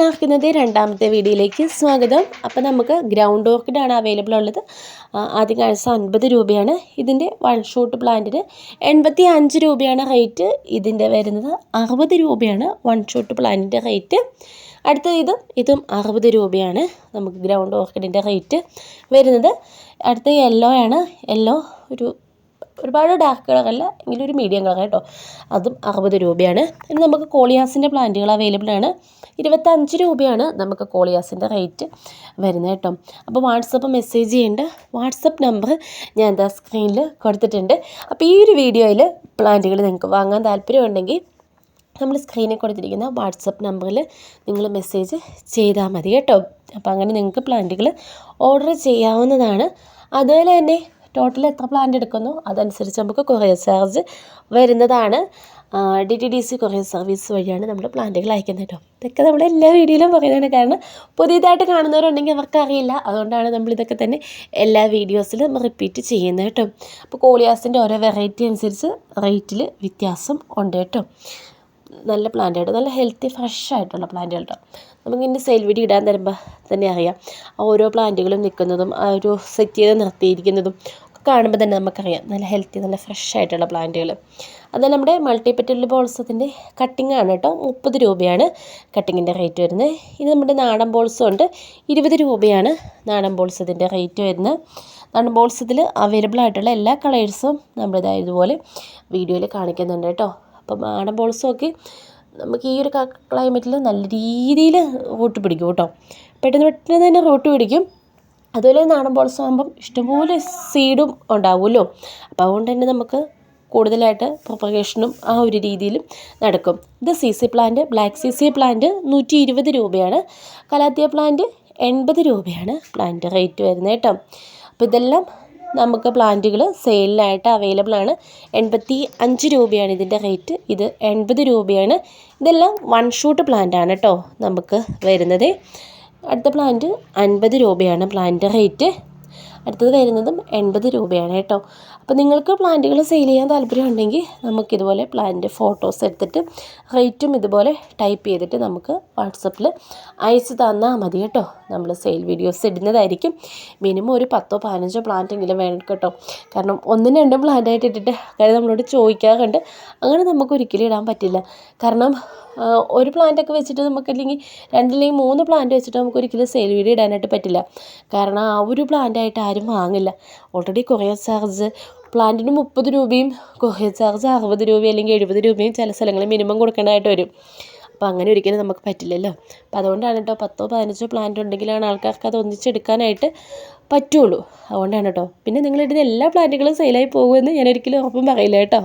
ഇന്നത്തെ രണ്ടാമത്തെ വീഡിയോയിലേക്ക് സ്വാഗതം. അപ്പോൾ നമുക്ക് ഗ്രൗണ്ട് ഓർക്കിഡാണ് അവൈലബിൾ ഉള്ളത്. ആദ്യം കാഴ്ച അൻപത് രൂപയാണ്. ഇതിന്റെ വൺ ഷോട്ട് പ്ലാന്റിന് എൺപത്തി അഞ്ച് രൂപയാണ് റേറ്റ് ഇതിന്റെ വരുന്നത് അറുപത് രൂപയാണ് വൺ ഷോട്ട് പ്ലാന്റിന്റെ റേറ്റ് അടുത്ത ഇത് ഇതും അറുപത് രൂപയാണ് നമുക്ക് ഗ്രൗണ്ട് ഓർക്കിഡിന്റെ റേറ്റ് വരുന്നത് അടുത്ത യെല്ലോ ആണ്. യെല്ലോ ഒരു ഒരുപാട് ഡാർക്ക് കളറല്ല എങ്കിലും ഒരു മീഡിയം കളർ കേട്ടോ. അതും അറുപത് രൂപയാണ്. ഇനി നമുക്ക് കോളിയാസിന്റെ പ്ലാന്റുകൾ അവൈലബിൾ ആണ്. ഇരുപത്തഞ്ച് രൂപയാണ് നമുക്ക് കോളിയാസിന്റെ റേറ്റ് വരുന്നത് കേട്ടോ. അപ്പോൾ വാട്സപ്പ് മെസ്സേജ് ചെയ്യേണ്ട. വാട്സപ്പ് നമ്പർ ഞാൻ എന്താ സ്ക്രീനിൽ കൊടുത്തിട്ടുണ്ട്. അപ്പോൾ ഈ ഒരു വീഡിയോയിൽ പ്ലാന്റുകൾ നിങ്ങൾക്ക് വാങ്ങാൻ താല്പര്യമുണ്ടെങ്കിൽ നമ്മൾ സ്ക്രീനിൽ കൊടുത്തിരിക്കുന്ന വാട്സപ്പ് നമ്പറിൽ നിങ്ങൾ മെസ്സേജ് ചെയ്താൽ മതി കേട്ടോ. അപ്പോൾ അങ്ങനെ നിങ്ങൾക്ക് പ്ലാന്റുകൾ ഓർഡർ ചെയ്യാവുന്നതാണ്. അതുപോലെ തന്നെ ടോട്ടൽ എത്ര പ്ലാന്റ് എടുക്കുന്നു? അതനുസരിച്ച് നമുക്ക് കൊറിയർ ചാർജ് വരുന്നതാണ്. D T D C courier service വഴിയാണ് നമ്മൾ പ്ലാന്റുകൾ അയക്കുന്നത് കേട്ടോ. ഇതൊക്കെ നമ്മൾ എല്ലാ വീഡിയോയിലും പറയുന്നതാണ്. കാരണം പുതിയതായിട്ട് കാണുന്നവരുണ്ടെങ്കിൽ അവർക്ക് അറിയില്ല അതുകൊണ്ടാണ് നമ്മൾ ഇതൊക്കെ തന്നെ എല്ലാ വീഡിയോസിലും റിപ്പീറ്റ് ചെയ്യുന്നത് കേട്ടോ. അപ്പോൾ കോളിയാസിന്റെ ഓരോ വെറൈറ്റി അനുസരിച്ച് റേറ്റിൽ വ്യത്യാസം ഉണ്ട് കേട്ടോ. നല്ല പ്ലാന്റ് കേട്ടോ നല്ല ഹെൽത്തി ഫ്രഷ് ആയിട്ടുള്ള പ്ലാന്റ് കേട്ടോ നമുക്ക് ഇനി സെയിൽ ഇടാൻ തരുമ്പോൾ തന്നെ അറിയാം. ഓരോ പ്ലാന്റുകളും നിൽക്കുന്നതും ആ ഒരു സെറ്റ് ചെയ്ത് നിർത്തിയിരിക്കുന്നതും കാണുമ്പോൾ തന്നെ നമുക്കറിയാം. നല്ല ഹെൽത്തി നല്ല ഫ്രഷ് ആയിട്ടുള്ള പ്ലാന്റുകൾ അത് നമ്മുടെ മൾട്ടി പെറ്റൽ ബോൾസത്തിന്റെ കട്ടിംഗ് ആണ് കേട്ടോ. മുപ്പത് രൂപയാണ് കട്ടിങ്ങിന്റെ റേറ്റ് വരുന്നത് ഇത് നമ്മുടെ നാടൻ ബോൾസും ഉണ്ട്. ഇരുപത് രൂപയാണ് നാടൻ ബോൾസത്തിന്റെ റേറ്റ് വരുന്നത്. നാടൻ ബോൾസത്തിൽ അവൈലബിൾ ആയിട്ടുള്ള എല്ലാ കളേഴ്സും നമ്മളിതാ ഇതുപോലെ വീഡിയോയിൽ കാണിക്കുന്നുണ്ട് കേട്ടോ. അപ്പം നാടൻ പോളിസമൊക്കെ നമുക്ക് ഈ ഒരു ക്ലൈമറ്റിൽ നല്ല രീതിയിൽ റൂട്ട് പിടിക്കും കേട്ടോ. പെട്ടെന്ന് പെട്ടെന്ന് തന്നെ റൂട്ട് പിടിക്കും. അതുപോലെ നാടൻ പോളിസം ആകുമ്പം ഇഷ്ടംപോലെ സീഡും ഉണ്ടാവുമല്ലോ. അപ്പോൾ അതുകൊണ്ട് തന്നെ നമുക്ക് കൂടുതലായിട്ട് പ്രൊപ്പഗേഷനും ആ ഒരു രീതിയിലും നടക്കും. ഇത് C C plant black C C plant നൂറ്റി ഇരുപത് രൂപയാണ്. കലാത്തിയ പ്ലാന്റ് എൺപത് രൂപയാണ് പ്ലാന്റ് റേറ്റ് വരുന്നത് കേട്ടോ. അപ്പോൾ ഇതെല്ലാം നമുക്ക് പ്ലാന്റുകൾ സെയിലിനായിട്ട് അവൈലബിൾ ആണ്. എൺപത്തി അഞ്ച് രൂപയാണ് ഇതിന്റെ റേറ്റ് ഇത് എൺപത് രൂപയാണ്. ഇതെല്ലാം വൺ ഷൂട്ട് പ്ലാന്റ് ആണ് കേട്ടോ നമുക്ക് വരുന്നത്. അടുത്ത പ്ലാന്റ് അൻപത് രൂപയാണ് പ്ലാന്റ് റേറ്റ് അടുത്തത് വരുന്നതും എൺപത് രൂപയാണ് കേട്ടോ. അപ്പോൾ നിങ്ങൾക്ക് പ്ലാന്റുകൾ സെയിൽ ചെയ്യാൻ താല്പര്യം ഉണ്ടെങ്കിൽ നമുക്കിതുപോലെ പ്ലാന്റ് ഫോട്ടോസ് എടുത്തിട്ട് റേറ്റും ഇതുപോലെ ടൈപ്പ് ചെയ്തിട്ട് നമുക്ക് വാട്സപ്പിൽ അയച്ചു തന്നാൽ മതി കേട്ടോ. നമ്മൾ സെയിൽ വീഡിയോസ് ഇടുന്നതായിരിക്കും. മിനിമം ഒരു പത്തോ പതിനഞ്ചോ പ്ലാന്റ് എങ്കിലും വേണം കേട്ടോ. കാരണം ഒന്നും രണ്ടും പ്ലാന്റായിട്ട് ഇട്ടിട്ട് കാര്യം നമ്മളോട് ചോദിക്കാറുണ്ട്. അങ്ങനെ നമുക്ക് ഒരിക്കലും ഇടാൻ പറ്റില്ല. കാരണം ഒരു പ്ലാന്റൊക്കെ വെച്ചിട്ട് നമുക്ക് അല്ലെങ്കിൽ രണ്ടില്ലെങ്കിൽ മൂന്ന് പ്ലാന്റ് വെച്ചിട്ട് നമുക്ക് ഒരിക്കലും സെയിൽ വീഡിയോ ഇടാനായിട്ട് പറ്റില്ല. കാരണം ആ ഒരു പ്ലാന്റ് ആയിട്ട് ആരും വാങ്ങില്ല. ഓൾറെഡി കൊറിയർ ചാർജ് പ്ലാന്റിന് മുപ്പത് രൂപയും കൊറിയർ ചാർജ് അറുപത് രൂപ അല്ലെങ്കിൽ എഴുപത് രൂപയും ചില സ്ഥലങ്ങളിൽ മിനിമം കൊടുക്കേണ്ടതായിട്ട് വരും. അപ്പോൾ അങ്ങനെ ഒരിക്കലും നമുക്ക് പറ്റില്ലല്ലോ. അപ്പോൾ അതുകൊണ്ടാണ് കേട്ടോ പത്തോ പതിനഞ്ചോ പ്ലാന്റ് ഉണ്ടെങ്കിലാണ് ആൾക്കാർക്ക് അത് ഒന്നിച്ചെടുക്കാനായിട്ട് പറ്റുള്ളൂ. അതുകൊണ്ടാണ് കേട്ടോ. പിന്നെ നിങ്ങളിടുന്ന എല്ലാ പ്ലാന്റുകളും സെയിലായി പോകുമെന്ന് ഞാൻ ഒരിക്കലും ഉറപ്പും പറയില്ല കേട്ടോ.